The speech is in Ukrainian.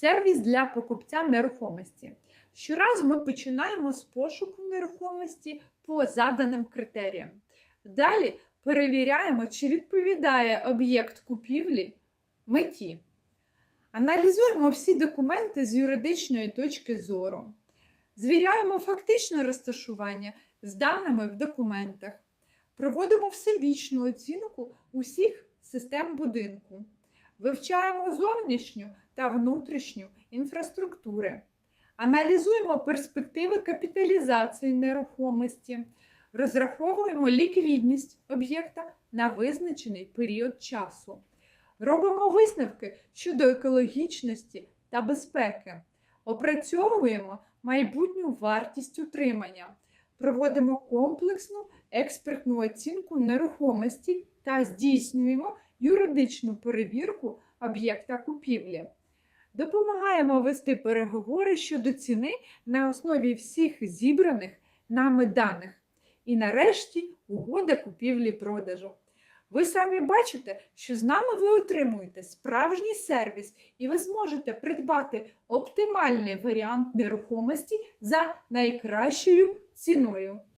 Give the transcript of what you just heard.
сервіс для покупця нерухомості. Щоразу ми починаємо з пошуку нерухомості по заданим критеріям. Далі перевіряємо, чи відповідає об'єкт купівлі меті. Аналізуємо всі документи з юридичної точки зору. Звіряємо фактичне розташування з даними в документах. Проводимо всебічну оцінку усіх систем будинку. Вивчаємо зовнішню та внутрішню інфраструктури. Аналізуємо перспективи капіталізації нерухомості. Розраховуємо ліквідність об'єкта на визначений період часу. Робимо висновки щодо екологічності та безпеки. Опрацьовуємо майбутню вартість утримання. Проводимо комплексну експертну оцінку нерухомості та здійснюємо юридичну перевірку об'єкта купівлі. Допомагаємо вести переговори щодо ціни на основі всіх зібраних нами даних. І нарешті угода купівлі-продажу. Ви самі бачите, що з нами ви отримуєте справжній сервіс, і ви зможете придбати оптимальний варіант нерухомості за найкращою ціною.